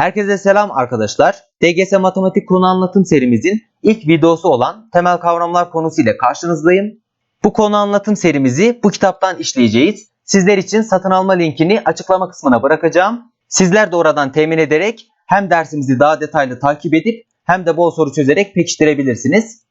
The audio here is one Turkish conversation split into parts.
Herkese selam arkadaşlar. DGS Matematik konu anlatım serimizin ilk videosu olan temel kavramlar konusu ile karşınızdayım. Bu konu anlatım serimizi bu kitaptan işleyeceğiz. Sizler için satın alma linkini açıklama kısmına bırakacağım. Sizler de oradan temin ederek hem dersimizi daha detaylı takip edip hem de bol soru çözerek pekiştirebilirsiniz.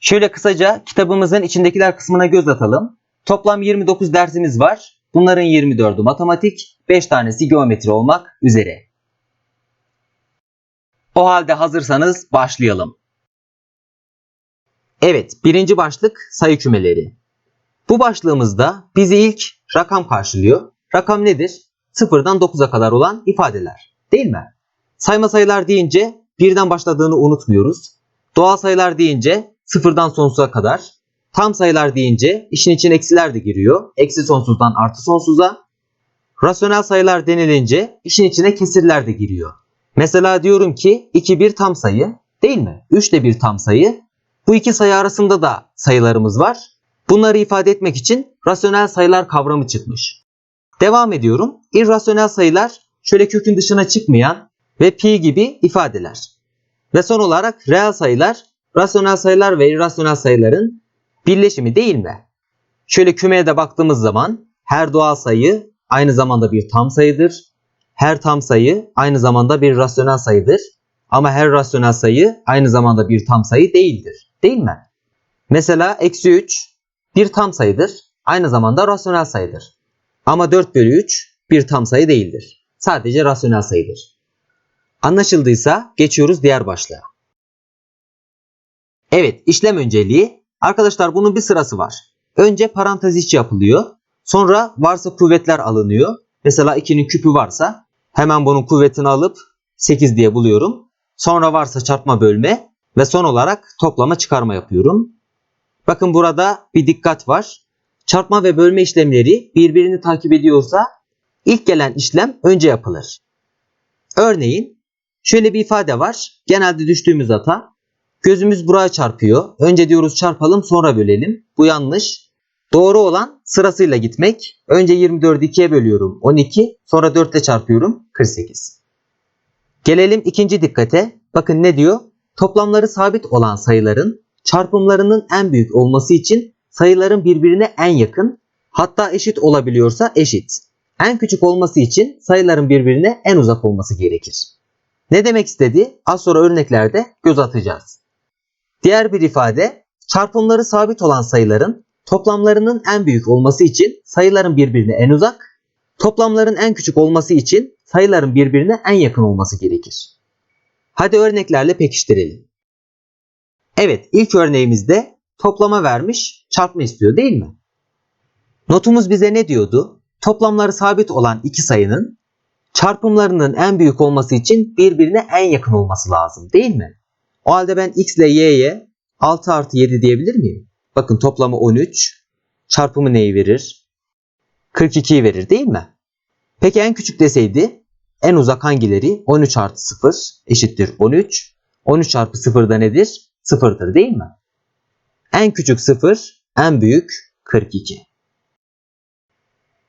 Şöyle kısaca kitabımızın içindekiler kısmına göz atalım. Toplam 29 dersimiz var. Bunların 24'ü matematik, 5 tanesi geometri olmak üzere. O halde hazırsanız başlayalım. Evet, birinci başlık sayı kümeleri. Bu başlığımızda bizi ilk rakam karşılıyor. Rakam nedir? Sıfırdan 9'a kadar olan ifadeler. Değil mi? Sayma sayılar deyince birden başladığını unutmuyoruz. Doğal sayılar deyince sıfırdan sonsuza kadar. Tam sayılar deyince işin içine eksiler de giriyor. Eksi sonsuzdan artı sonsuza. Rasyonel sayılar denilince işin içine kesirler de giriyor. Mesela diyorum ki 2 bir tam sayı değil mi? 3 de bir tam sayı. Bu iki sayı arasında da sayılarımız var. Bunları ifade etmek için rasyonel sayılar kavramı çıkmış. Devam ediyorum. İrrasyonel sayılar şöyle kökün dışına çıkmayan ve pi gibi ifadeler. Ve son olarak reel sayılar rasyonel sayılar ve irrasyonel sayıların birleşimi değil mi? Şöyle kümeye de baktığımız zaman her doğal sayı aynı zamanda bir tam sayıdır. Her tam sayı aynı zamanda bir rasyonel sayıdır. Ama her rasyonel sayı aynı zamanda bir tam sayı değildir. Değil mi? Mesela eksi 3 bir tam sayıdır. Aynı zamanda rasyonel sayıdır. Ama 4 bölü 3 bir tam sayı değildir. Sadece rasyonel sayıdır. Anlaşıldıysa geçiyoruz diğer başlığa. Evet işlem önceliği. Arkadaşlar bunun bir sırası var. Önce parantez içi yapılıyor. Sonra varsa kuvvetler alınıyor. Mesela 2'nin küpü varsa hemen bunun kuvvetini alıp 8 diye buluyorum. Sonra varsa çarpma bölme ve son olarak toplama çıkarma yapıyorum. Bakın burada bir dikkat var. Çarpma ve bölme işlemleri birbirini takip ediyorsa ilk gelen işlem önce yapılır. Örneğin şöyle bir ifade var. Genelde düştüğümüz hata. Gözümüz buraya çarpıyor. Önce diyoruz çarpalım sonra bölelim. Bu yanlış. Doğru olan sırasıyla gitmek. Önce 24'ü 2'ye bölüyorum 12. Sonra 4 ile çarpıyorum 48. Gelelim ikinci dikkate. Bakın ne diyor? Toplamları sabit olan sayıların çarpımlarının en büyük olması için sayıların birbirine en yakın hatta eşit olabiliyorsa eşit. En küçük olması için sayıların birbirine en uzak olması gerekir. Ne demek istedi? Az sonra örneklerde göz atacağız. Diğer bir ifade çarpımları sabit olan sayıların toplamlarının en büyük olması için sayıların birbirine en uzak, toplamların en küçük olması için sayıların birbirine en yakın olması gerekir. Hadi örneklerle pekiştirelim. Evet ilk örneğimizde toplama vermiş çarpma istiyor değil mi? Notumuz bize ne diyordu? Toplamları sabit olan iki sayının çarpımlarının en büyük olması için birbirine en yakın olması lazım değil mi? O halde ben x ile y'ye 6 artı 7 diyebilir miyim? Bakın toplamı 13. Çarpımı neyi verir? 42'yi verir değil mi? Peki en küçük deseydi en uzak hangileri? 13 artı 0 eşittir 13. 13 çarpı 0 da nedir? 0'dır değil mi? En küçük 0, en büyük 42.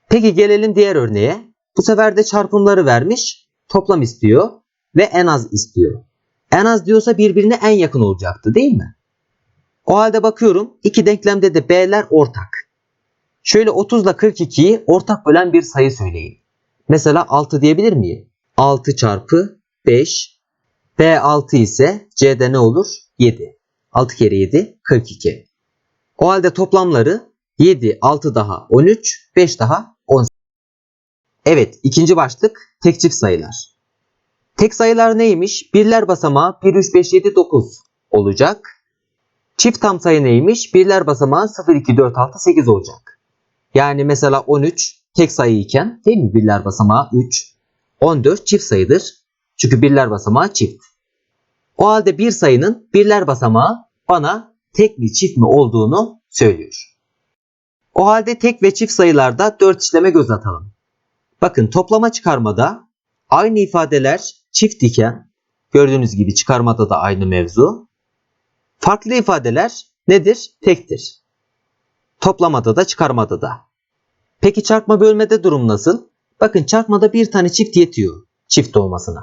Peki gelelim diğer örneğe. Bu sefer de çarpımları vermiş, toplam istiyor ve en az istiyor. En az diyorsa birbirine en yakın olacaktı değil mi? O halde bakıyorum iki denklemde de b'ler ortak. Şöyle 30 ile 42'yi ortak bölen bir sayı söyleyin. Mesela 6 diyebilir miyim? 6 çarpı 5. B 6 ise C'de ne olur? 7. 6 kere 7 42. O halde toplamları 7, 6 daha 13, 5 daha 18. Evet ikinci başlık tek çift sayılar. Tek sayılar neymiş? Birler basamağı 1, 3, 5, 7, 9 olacak. Çift tam sayı neymiş? Birler basamağı 0, 2, 4, 6, 8 olacak. Yani mesela 13 tek sayı iken değil mi? Birler basamağı 3. 14 çift sayıdır. Çünkü birler basamağı çift. O halde bir sayının birler basamağı bana tek mi çift mi olduğunu söylüyor. O halde tek ve çift sayılarda 4 işleme göz atalım. Bakın toplama çıkarmada aynı ifadeler çift iken gördüğünüz gibi çıkarmada da aynı mevzu. Farklı ifadeler nedir? Tektir. Toplamada da çıkarmada da. Peki çarpma bölmede durum nasıl? Bakın çarpmada bir tane çift yetiyor. çift olmasına.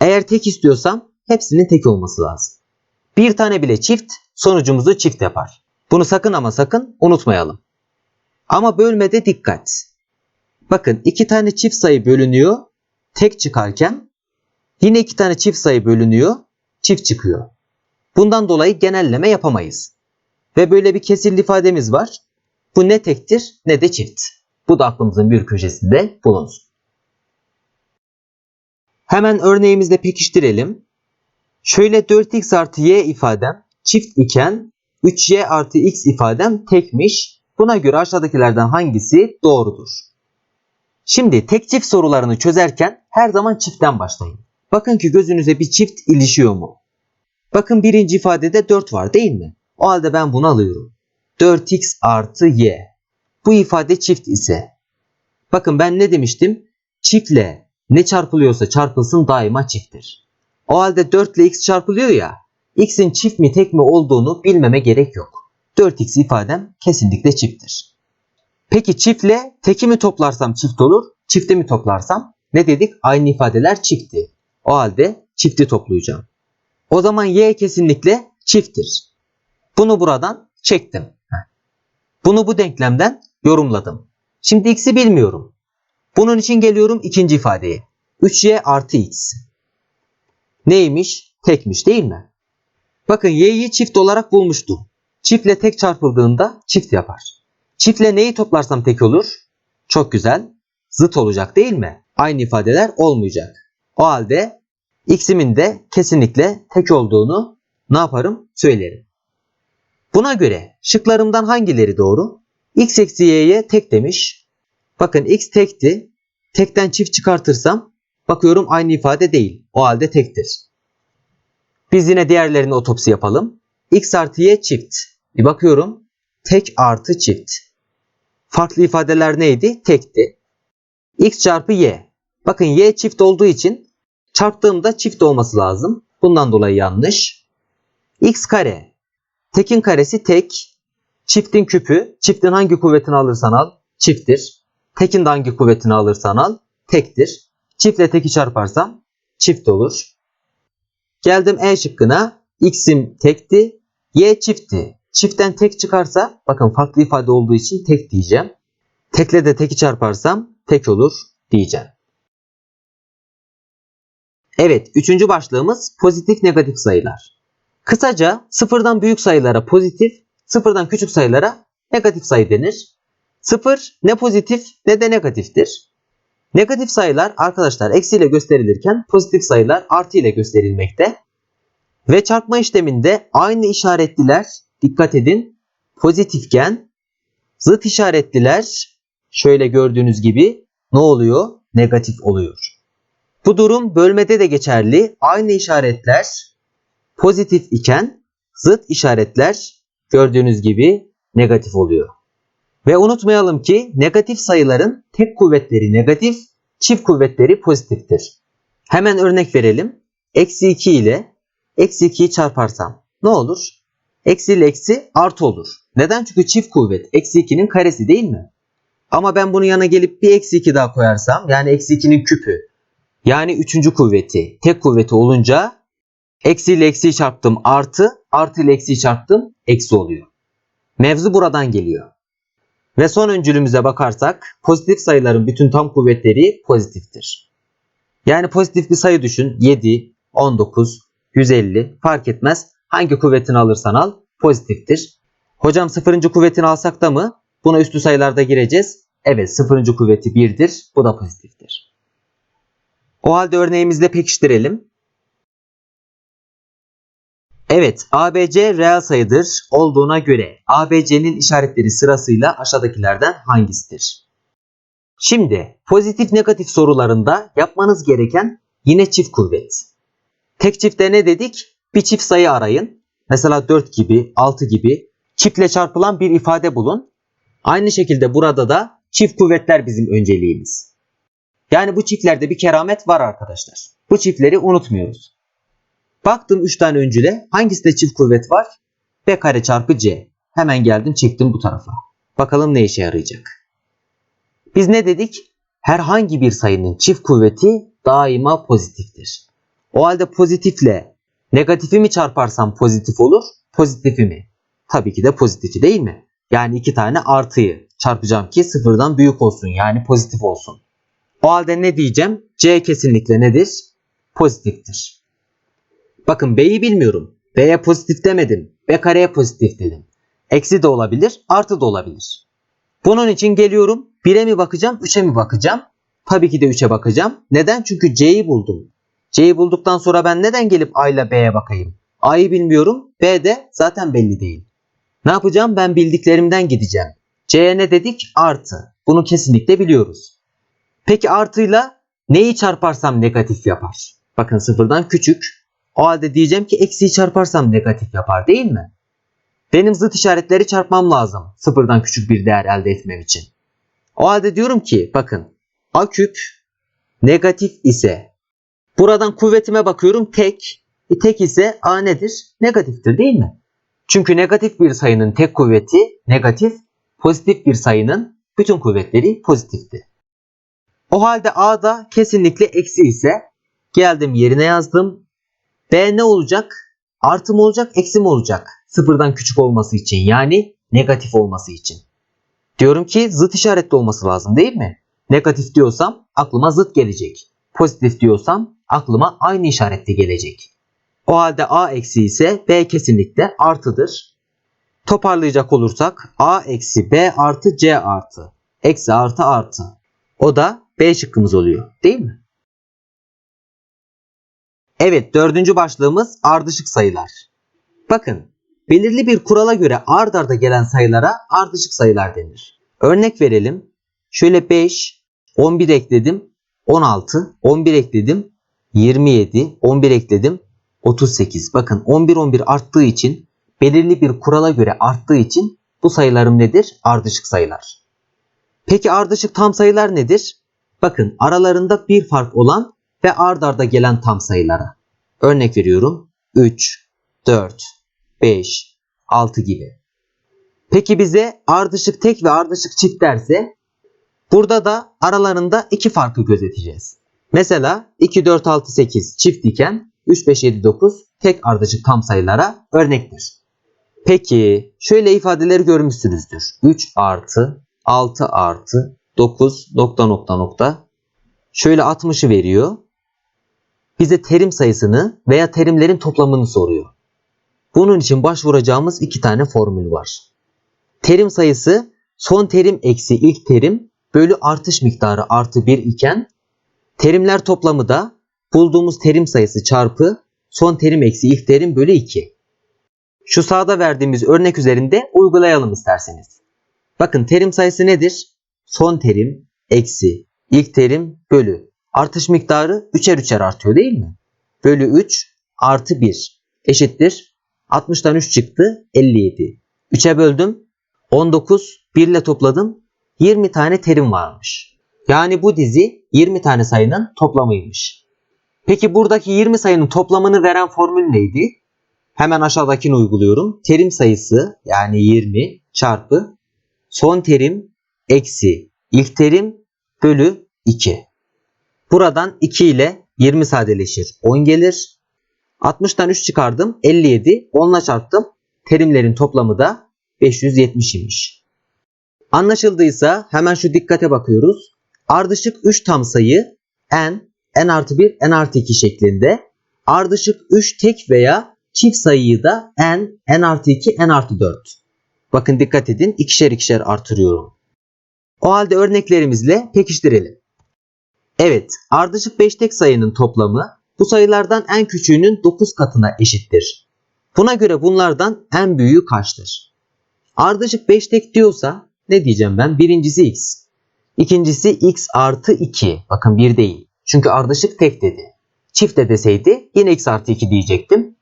Eğer tek istiyorsam hepsinin tek olması lazım. Bir tane bile çift sonucumuzu çift yapar. Bunu sakın ama sakın unutmayalım. Ama bölmede dikkat. Bakın iki tane çift sayı bölünüyor, tek çıkarken yine iki tane çift sayı bölünüyor, çift çıkıyor. Bundan dolayı genelleme yapamayız. Ve böyle bir kesirli ifademiz var. Bu ne tektir ne de çift. Bu da aklımızın bir köşesinde bulunsun. Hemen örneğimizde pekiştirelim. Şöyle 4x artı y ifadem çift iken 3y artı x ifadem tekmiş. Buna göre aşağıdakilerden hangisi doğrudur? Şimdi tek çift sorularını çözerken her zaman çiftten başlayın. Bakın ki gözünüze bir çift ilişiyor mu? Bakın birinci ifadede 4 var değil mi? O halde ben bunu alıyorum. 4x artı y. Bu ifade çift ise. Bakın ben ne demiştim? Çiftle ne çarpılıyorsa çarpılsın daima çifttir. O halde 4 ile x çarpılıyor ya. x'in çift mi tek mi olduğunu bilmeme gerek yok. 4x ifadem kesinlikle çifttir. Peki çiftle teki mi toplarsam çift olur, çifti mi toplarsam? Ne dedik? Aynı ifadeler çiftti. O halde çifti toplayacağım. O zaman y kesinlikle çifttir. Bunu buradan çektim. Bunu bu denklemden yorumladım. Şimdi x'i bilmiyorum. Bunun için geliyorum ikinci ifadeye. 3y artı x. Neymiş? Tekmiş değil mi? Bakın y'yi çift olarak bulmuştum. Çiftle tek çarpıldığında çift yapar. Çiftle neyi toplarsam tek olur? Çok güzel. Zıt olacak değil mi? Aynı ifadeler olmayacak. O halde x'imin de kesinlikle tek olduğunu ne yaparım? Söylerim. Buna göre şıklarımdan hangileri doğru? x eksi y'ye tek demiş. Bakın x tekti. Tekten çift çıkartırsam bakıyorum aynı ifade değil. O halde tektir. Biz yine diğerlerine otopsi yapalım. x artı y çift. Bir bakıyorum. Tek artı çift. Farklı ifadeler neydi? Tekti. x çarpı y. Bakın y çift olduğu için çarptığımda çift olması lazım. Bundan dolayı yanlış. x kare. Tekin karesi tek. Çiftin küpü. Çiftin hangi kuvvetini alırsan al çifttir. Tekin de hangi kuvvetini alırsan al tektir. Çiftle teki çarparsam çift olur. Geldim E şıkkına. X'im tekti. Y çiftti. Çiftten tek çıkarsa bakın farklı ifade olduğu için tek diyeceğim. Tekle de teki çarparsam tek olur diyeceğim. Evet, üçüncü başlığımız pozitif negatif sayılar. Kısaca sıfırdan büyük sayılara pozitif, sıfırdan küçük sayılara negatif sayı denir. Sıfır ne pozitif ne de negatiftir. Negatif sayılar arkadaşlar eksiyle gösterilirken pozitif sayılar artı ile gösterilmekte. Ve çarpma işleminde aynı işaretliler dikkat edin pozitifken zıt işaretliler şöyle gördüğünüz gibi ne oluyor? Negatif oluyor. Bu durum bölmede de geçerli. Aynı işaretler pozitif iken zıt işaretler gördüğünüz gibi negatif oluyor. Ve unutmayalım ki negatif sayıların tek kuvvetleri negatif, çift kuvvetleri pozitiftir. Hemen örnek verelim. Eksi 2 ile eksi 2'yi çarparsam ne olur? Eksi ile eksi artı olur. Neden? Çünkü çift kuvvet. Eksi 2'nin karesi değil mi? Ama ben bunun yanına gelip bir eksi 2 daha koyarsam yani eksi 2'nin küpü yani üçüncü kuvveti tek kuvveti olunca eksi ile eksiyi çarptım artı artı ile eksiyi çarptım eksi oluyor. Mevzu buradan geliyor. Ve son öncülümüze bakarsak pozitif sayıların bütün tam kuvvetleri pozitiftir. Yani pozitif bir sayı düşün 7, 19, 150 fark etmez. Hangi kuvvetini alırsan al pozitiftir. Hocam sıfırıncı kuvvetini alsak da mı? Buna üstü sayılarda gireceğiz. Evet sıfırıncı kuvveti 1'dir. Bu da pozitiftir. O halde örneğimizle pekiştirelim. Evet, ABC reel sayıdır olduğuna göre ABC'nin işaretleri sırasıyla aşağıdakilerden hangisidir? Şimdi pozitif negatif sorularında yapmanız gereken yine çift kuvvet. Tek çifte ne dedik? Bir çift sayı arayın. Mesela 4 gibi, 6 gibi çiftle çarpılan bir ifade bulun. Aynı şekilde burada da çift kuvvetler bizim önceliğimiz. Yani bu çiftlerde bir keramet var arkadaşlar. Bu çiftleri unutmuyoruz. Baktım 3 tane öncüle. Hangisinde çift kuvvet var? B kare çarpı C. Hemen geldim çektim bu tarafa. Bakalım ne işe yarayacak. Biz ne dedik? Herhangi bir sayının çift kuvveti daima pozitiftir. O halde pozitifle negatifi mi çarparsam pozitif olur, pozitifi mi? Tabii ki de pozitifi değil mi? Yani iki tane artıyı çarpacağım ki sıfırdan büyük olsun yani pozitif olsun. O halde ne diyeceğim? C kesinlikle nedir? Pozitiftir. Bakın B'yi bilmiyorum. B'ye pozitif demedim. B kareye pozitif dedim. Eksi de olabilir, artı da olabilir. Bunun için geliyorum. 1'e mi bakacağım, 3'e mi bakacağım? Tabii ki de 3'e bakacağım. Neden? Çünkü C'yi buldum. C'yi bulduktan sonra ben neden gelip A ile B'ye bakayım? A'yı bilmiyorum. B de zaten belli değil. Ne yapacağım? Ben bildiklerimden gideceğim. C'ye ne dedik? Artı. Bunu kesinlikle biliyoruz. Peki artıyla neyi çarparsam negatif yapar? Bakın sıfırdan küçük. O halde diyeceğim ki eksiyi çarparsam negatif yapar değil mi? Benim zıt işaretleri çarpmam lazım. Sıfırdan küçük bir değer elde etmem için. O halde diyorum ki bakın a küp negatif ise buradan kuvvetime bakıyorum tek. E, tek ise a nedir? Negatiftir değil mi? Çünkü negatif bir sayının tek kuvveti negatif, pozitif bir sayının bütün kuvvetleri pozitifti. O halde a da kesinlikle eksi ise geldim yerine yazdım. B ne olacak? Artı mı olacak, eksi mi olacak? Sıfırdan küçük olması için yani negatif olması için. Diyorum ki zıt işaretli olması lazım değil mi? Negatif diyorsam aklıma zıt gelecek. Pozitif diyorsam aklıma aynı işaretli gelecek. O halde A eksi ise B kesinlikle artıdır. Toparlayacak olursak A eksi B artı C artı. Eksi artı artı. O da B şıkkımız oluyor değil mi? Evet dördüncü başlığımız ardışık sayılar. Bakın belirli bir kurala göre ard arda gelen sayılara ardışık sayılar denir. Örnek verelim. Şöyle 5, 11 ekledim, 16, 11 ekledim, 27, 11 ekledim, 38. Bakın 11 11 arttığı için belirli bir kurala göre arttığı için bu sayılarım nedir? Ardışık sayılar. Peki ardışık tam sayılar nedir? Bakın aralarında bir fark olan ve ard arda gelen tam sayılara. Örnek veriyorum 3, 4, 5, 6 gibi. Peki bize ardışık tek ve ardışık çift derse burada da aralarında iki farkı gözeteceğiz. Mesela 2, 4, 6, 8 çift iken 3, 5, 7, 9 tek ardışık tam sayılara örnektir. Peki şöyle ifadeleri görmüşsünüzdür. 3 artı 6 artı 9 nokta nokta nokta şöyle 60'ı veriyor. Bize terim sayısını veya terimlerin toplamını soruyor. Bunun için başvuracağımız iki tane formül var. Terim sayısı son terim eksi ilk terim bölü artış miktarı artı 1 iken terimler toplamı da bulduğumuz terim sayısı çarpı son terim eksi ilk terim bölü 2. Şu sağda verdiğimiz örnek üzerinde uygulayalım isterseniz. Bakın terim sayısı nedir? Son terim eksi ilk terim bölü. Artış miktarı 3'er 3'er artıyor değil mi? Bölü 3 artı 1 eşittir. 60'tan 3 çıktı 57. 3'e böldüm 19 1 ile topladım 20 tane terim varmış. Yani bu dizi 20 tane sayının toplamıymış. Peki buradaki 20 sayının toplamını veren formül neydi? Hemen aşağıdakini uyguluyorum. Terim sayısı yani 20 çarpı son terim eksi ilk terim bölü 2. Buradan 2 ile 20 sadeleşir. 10 gelir. 60'tan 3 çıkardım. 57. 10 ile çarptım. Terimlerin toplamı da 570 imiş. Anlaşıldıysa hemen şu dikkate bakıyoruz. Ardışık 3 tam sayı n, n artı 1, n artı 2 şeklinde. Ardışık 3 tek veya çift sayıyı da n, n artı 2, n artı 4. Bakın dikkat edin ikişer ikişer artırıyorum. O halde örneklerimizle pekiştirelim. Evet, ardışık 5 tek sayının toplamı bu sayılardan en küçüğünün 9 katına eşittir. Buna göre bunlardan en büyüğü kaçtır? Ardışık 5 tek diyorsa ne diyeceğim ben? Birincisi x. İkincisi x artı 2. Bakın 1 değil. Çünkü ardışık tek dedi. Çift de deseydi yine x artı 2 diyecektim.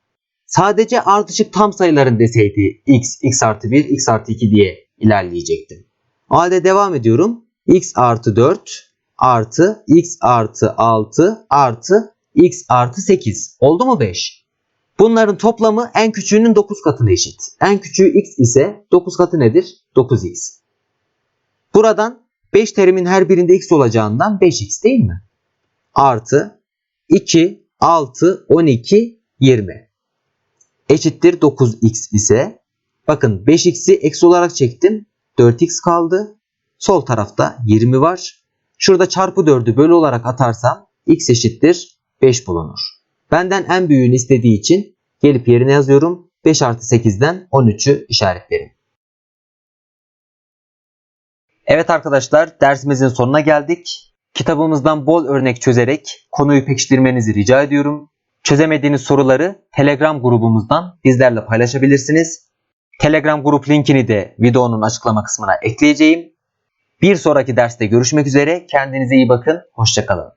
Sadece ardışık tam sayıların deseydi x, x artı 1, x artı 2 diye ilerleyecektim. O halde devam ediyorum. x artı 4 artı x artı 6 artı x artı 8. Oldu mu 5? Bunların toplamı en küçüğünün 9 katına eşit. En küçüğü x ise 9 katı nedir? 9x. Buradan 5 terimin her birinde x olacağından 5x değil mi? artı 2, 6, 12, 20 eşittir 9x ise bakın 5x'i eksi olarak çektim. 4x kaldı. Sol tarafta 20 var. Şurada çarpı 4'ü bölü olarak atarsam x eşittir 5 bulunur. Benden en büyüğünü istediği için gelip yerine yazıyorum. 5 artı 8'den 13'ü işaretlerim. Evet arkadaşlar dersimizin sonuna geldik. Kitabımızdan bol örnek çözerek konuyu pekiştirmenizi rica ediyorum. Çözemediğiniz soruları Telegram grubumuzdan bizlerle paylaşabilirsiniz. Telegram grup linkini de videonun açıklama kısmına ekleyeceğim. Bir sonraki derste görüşmek üzere. Kendinize iyi bakın. Hoşçakalın.